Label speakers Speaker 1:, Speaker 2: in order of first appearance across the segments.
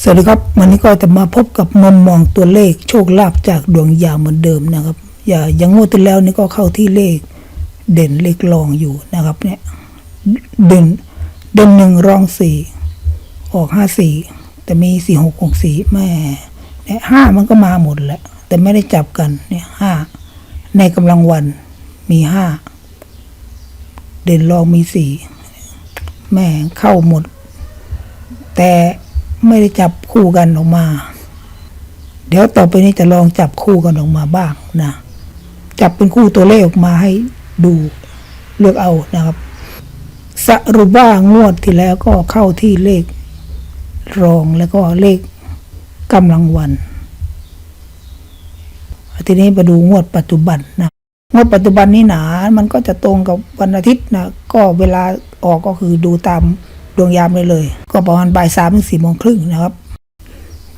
Speaker 1: สวัสดีครับวันนี้ก็จะมาพบกับมุมมองตัวเลขโชคลาภจากดวงยาวเหมือนเดิมนะครับ อย่าอย่างงวดที่แล้วนี่ก็เข้าที่เลขเด่นเลขรองอยู่นะครับเนี่ยเด่นเด่นหนึ่งรองสี่ออกห้าสี่แต่มีสี่หกหกสี่แม่เนี่ยห้ามันก็มาหมดแหละ แต่ไม่ได้จับกันเนี่ยห้าในกำลังวันมีห้าเด่นรองมีสี่แม่เข้าหมด แต่ ไม่ได้จับคู่กันออกมา เดี๋ยวต่อไปนี้จะลองจับคู่กันออกมาบ้างนะ จับเป็นคู่ตัวเลขออกมาให้ดูเลือกเอานะครับ สรุปว่างวดที่แล้วก็เข้าที่เลขรองแล้วก็เลขกำลังวัน ทีนี้มาดูงวดปัจจุบันนะ งวดปัจจุบันนี้หนา มันก็จะตรงกับวันอาทิตย์นะ ก็เวลาออกก็คือดูตาม ดวงยามเลยเลย ก็ประมาณบ่ายสามถึงสี่โมงครึ่งนะครับ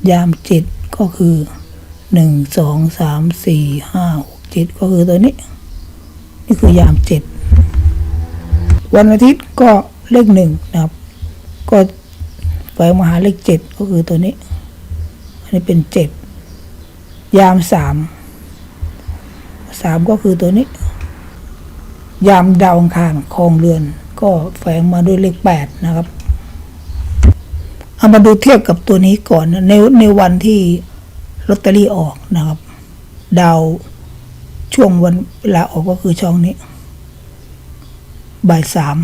Speaker 1: ยามเจ็ดก็คือหนึ่งสองสามสี่ห้าหกเจ็ดก็คือตัวนี้ นี่คือยามเจ็ดวันอาทิตย์ก็เลขหนึ่งนะครับ ก็ไปมาหาเลขเจ็ดก็คือตัวนี้ อันนี้เป็นเจ็ดยามสามสามก็คือตัวนี้ ยามดาวอังคารคลองเรือน ก็แฝงมาด้วยเลขแปดนะครับ เอามาดูเทียบกับตัวนี้ก่อนในในวันที่ลอตเตอรี่ออกนะครับ ดาวช่วงวันเวลาออกก็คือช่องนี้ บ่ายสาม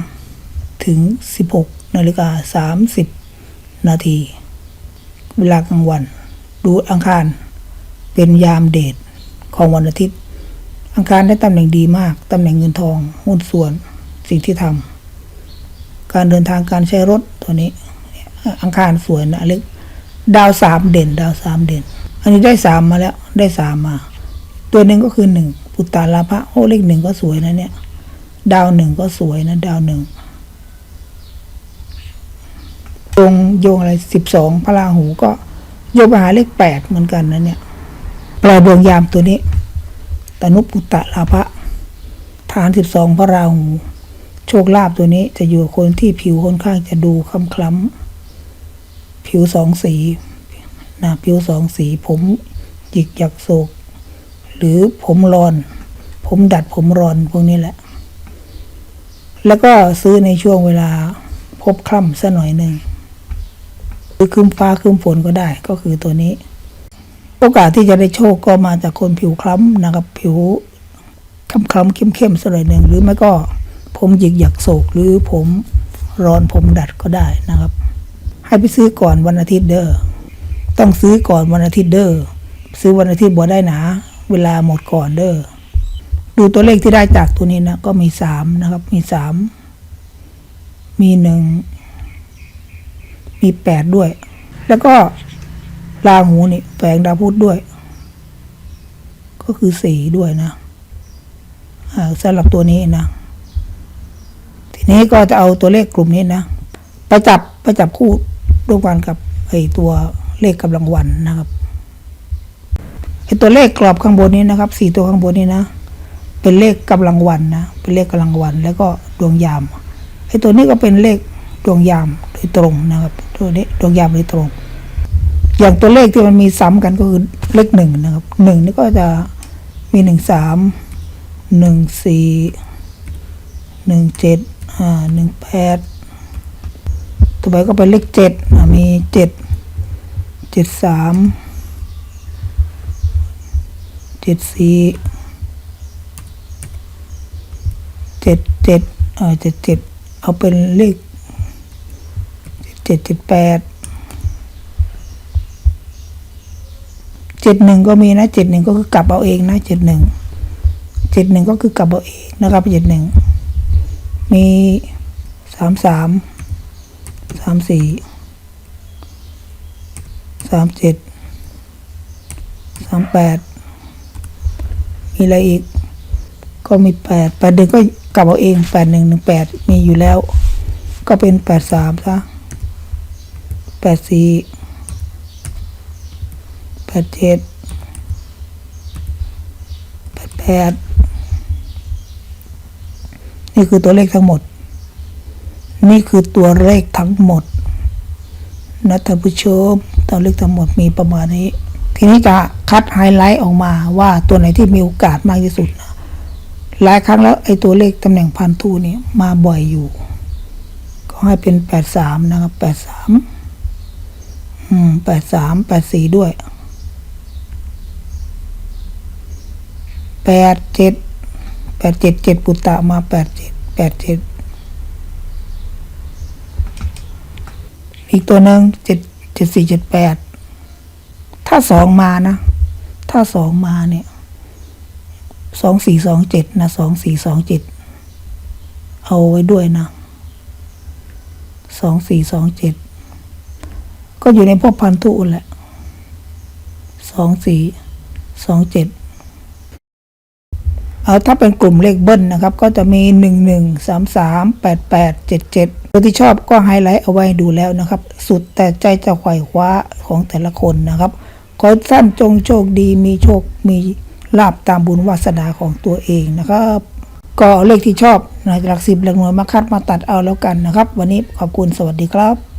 Speaker 1: ถึงสิบหกนาฬิกาสามสิบนาที เวลากลางวัน ดูอังคารเป็นยามเดทของวันอาทิตย์ อังคารได้ตำแหน่งดีมาก ตำแหน่งเงินทองหุ้นส่วนสิ่งที่ทำการเดินทางการใช้รถตัวนี้ อังคารสวยนะเล็กดาวสามเด่น ดาวสามเด่น อันนี้ได้สามมาแล้ว ได้สามมา ตัวหนึ่งก็คือหนึ่งปุตตาลาภะโอ้เลขหนึ่งก็สวยนะเนี่ย ดาวหนึ่งก็สวยนะดาวหนึ่งโยงโยงอะไรสิบสองพระราหูก็โยงไปหาเลขแปดเหมือนกันนะเนี่ยแปลดวงยามตัวนี้ตนุปุตตะลาภะฐานสิบสองพระราหู โชคลาภตัวนี้จะอยู่คนที่ผิวค่อนข้างจะดูคล้ำคล้ำ ผิวสองสีนะผิวสองสี ผมหยิกหยักโศก หรือผมรอน ผมดัดผมรอนพวกนี้แหละ แล้วก็ซื้อในช่วงเวลาพบคล่ำสัหน่อยหนึ่งหรือคืมฟ้าคืมฝนก็ได้ก็คือตัวนี้ โอกาสที่จะได้โชคก็มาจากคนผิวคล้ำนะครับผิวคล้ำคล้ำเข้มเข้มๆสักหน่อยหนึ่งหรือไม่ก็ผมหยิกหยักโศกหรือผมร้อนผมดัดก็ได้นะครับ ให้ไปซื้อก่อนวันอาทิตย์เด้อต้องซื้อก่อนวันอาทิตย์เด้อซื้อวันอาทิตย์บ่ได้หนาเวลาหมดก่อนเด้อดูตัวเลขที่ได้จากตัวนี้นะก็มีสามนะครับ มีสามมีหนึ่งมีแปดด้วย แล้วก็ราหูนี่แฝงดาวพุธด้วย ก็คือสี่ด้วยนะอ่าสำหรับตัวนี้นะ ทีนี้ก็จะเอาตัวเลขกลุ่มนี้นะไปจับไปจับคู่ ร่วมกันกับไอตัวเลขกำลังวันนะครับไอตัวเลขกรอบข้างบนนี้นะครับสี่ตัวข้างบนนี้นะ เป็นเลขกำลังวันนะ เป็นเลขกำลังวัน แล้วก็ดวงยามไอตัวนี้ก็เป็นเลขดวงยามโดยตรงนะครับ ตัวนี้ดวงยามโดยตรง อย่างตัวเลขที่มันมีซ้ำกันก็คือเลขหนึ่งนะครับหนึ่งนี่ก็จะมีหนึ่งสามหนึ่งสี่หนึ่งเจ็ดอ่าหนึ่งแปด ต่อไปก็เป็นเลขเจ็ดมีเจ็ดเจ็ดสามเจ็ดสี่เจ็ดเจ็ดอ่าเจ็ดเจ็ดเอาเป็นเลขเจ็ดเจ็ดแปดเจ็ดหนึ่งก็มีนะเจ็ดหนึ่งก็คือกลับเอาเองนะเจ็ดหนึ่งเจ็ดหนึ่งก็คือกลับเอาเองนะครับเจ็ดหนึ่งมีสามสาม สามสี่สามเจ็ดสามแปดมีอะไรอีก ก็มีแปดแปดหนึ่งก็กลับเอาเองแปดหนึ่งหนึ่งแปดมีอยู่แล้ว ก็เป็นแปดสามซะแปดสี่แปดเจ็ดแปดแปดนี่คือตัวเลขทั้งหมด นี่คือตัวเลขทั้งหมดนะท่านผู้ชมตัวเลขทั้งหมดมีประมาณนี้ ทีนี้จะคัดไฮไลท์ออกมาว่าตัวไหนที่มีโอกาสมากที่สุดนะหลายครั้งแล้วไอ้ตัวเลขตำแหน่งพันธุเนี่มาบ่อยอยู่ ก็ให้เป็นแปดสามนะครับแปดสามอืมแปดสามแปดสี่ด้วยแปดเจ็ดแปดเจ็ดเจ็ดปุตตะมาแปดเจ็ดแปดเจ็ด อีกตัวหนึ่งเจ็ดเจ็ดสี่เจ็ดแปดถ้าสองมานะ ถ้าสองมาเนี่ยสองสี่สองเจ็ดนะสองสี่สองเจ็ดเอาไว้ด้วยนะสองสี่สองเจ็ดก็อยู่ในพวกพันธุแหละสองสี่สองเจ็ด ถ้าเป็นกลุ่มเลขเบิ้ลนะครับ ก็จะมีหนึ่งหนึ่งสามสามแปดแปดเจ็ดเจ็ดตัวที่ชอบก็ไฮไลท์เอาไว้ดูแล้วนะครับ สุดแต่ใจจะไขว่คว้าของแต่ละคนนะครับ ขอให้นจงโชคดีมีโชคมีลาบตามบุญวาสนาของตัวเองนะครับก็เลขที่ชอบนะหลักสิบหลักหน่วยมาคัดมาตัดเอาแล้วกันนะครับ วันนี้ขอบคุณสวัสดีครับ